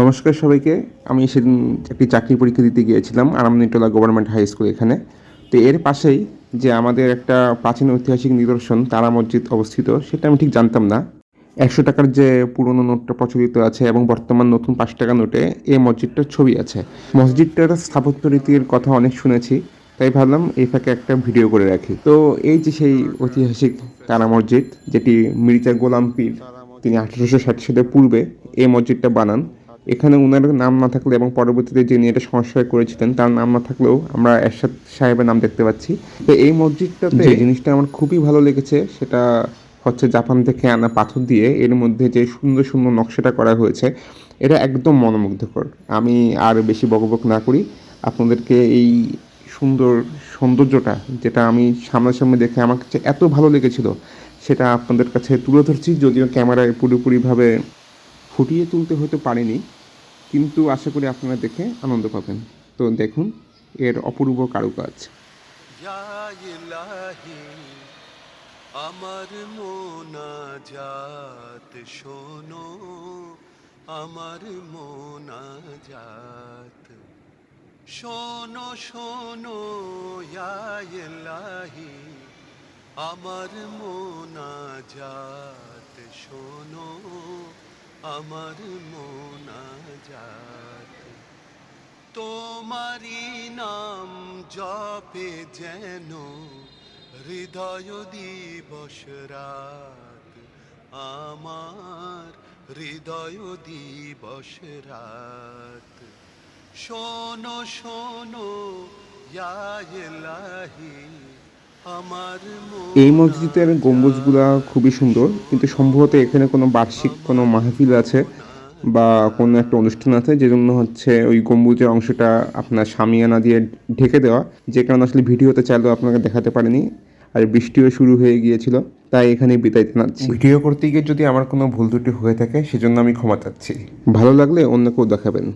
নমস্কার সবাইকে। আমি সেদিন একটি চাকরি পরীক্ষা দিতে গিয়েছিলাম, আরামনিটোলা গভর্নমেন্ট হাই স্কুল এখানে। তো এর পাশেই যে আমাদের একটা প্রাচীন ঐতিহাসিক নিদর্শন, তারা মসজিদ অবস্থিত, সেটা আমি ঠিক জানতাম না। একশো টাকার যে পুরনো নোটটা প্রচলিত আছে এবং বর্তমান নতুন পাঁচ টাকা নোটে এই মসজিদটার ছবি আছে। মসজিদটার স্থাপত্য রীতির কথা অনেক শুনেছি, তাই ভাবলাম এই ফাঁকে একটা ভিডিও করে রাখি। তো এই যে সেই ঐতিহাসিক তারা মসজিদ, যেটি মির্জা গোলাম পীর তিনি আঠারোশো ষাট সালের পূর্বে এই মসজিদটা বানান এখানে ওনার নাম না থাকলে এবং পরবর্তীতে যিনি এটা সংস্কার করেছিলেন তার নাম না থাকলেও আমরা এরশাদ সাহেবের নাম দেখতে পাচ্ছি। তো এই মসজিদটাতে জিনিসটা আমার খুবই ভালো লেগেছে। সেটা হচ্ছে জাপান থেকে আনা পাথর দিয়ে এর মধ্যে যে সুন্দর সুন্দর নকশাটা করা হয়েছে এটা একদম মনোমুগ্ধকর। আমি আর বেশি বকবক না করি। আপনাদেরকে এই সুন্দর সৌন্দর্যটা যেটা আমি সামনাসামনি দেখে আমার কাছে এত ভালো লেগেছিল সেটা আপনাদের কাছে তুলে ধরছি। যদিও ক্যামেরায় পুরোপুরিভাবে ফুটিয়ে তুলতে হয়তো পারিনি, কিন্তু আশা করি আপনারা দেখে আনন্দ পাবেন। তো দেখুন, এর অপূর্ব কারুকাজ। আমার মোনাজাত শোনো, আমার মোনাজাত শোনো শোনো ইয়া ইলাহি আমার মোনাজাত শোনো। আমার মোনাজাত তোমারি নাম জপে যেন হৃদয় দিবস রাত। আমার হৃদয় দিবস রাত। শোনো শোনো, ইয়া ইলাহি এই মসজিদের গম্বুজগুলা খুবই সুন্দর কিন্তু সম্ভবত এখানে কোনো বার্ষিক কোনো মাহফিল আছে বা কোনো একটা অনুষ্ঠান আছে যে জন্য হচ্ছে ওই গম্বুজের অংশটা আপনার সামিয়ানা দিয়ে ঢেকে দেওয়া যে কারণে আসলে ভিডিওতে চাইলেও আপনাকে দেখাতে পারেনি। আর বৃষ্টিও শুরু হয়ে গিয়েছিল তাই এখানে বিদায় জানাচ্ছি ভিডিও করতে গিয়ে যদি আমার কোনো ভুল ত্রুটি হয়ে থাকে সেজন্য আমি ক্ষমা চাচ্ছি। ভালো লাগলে অন্য কেউ দেখাবেন।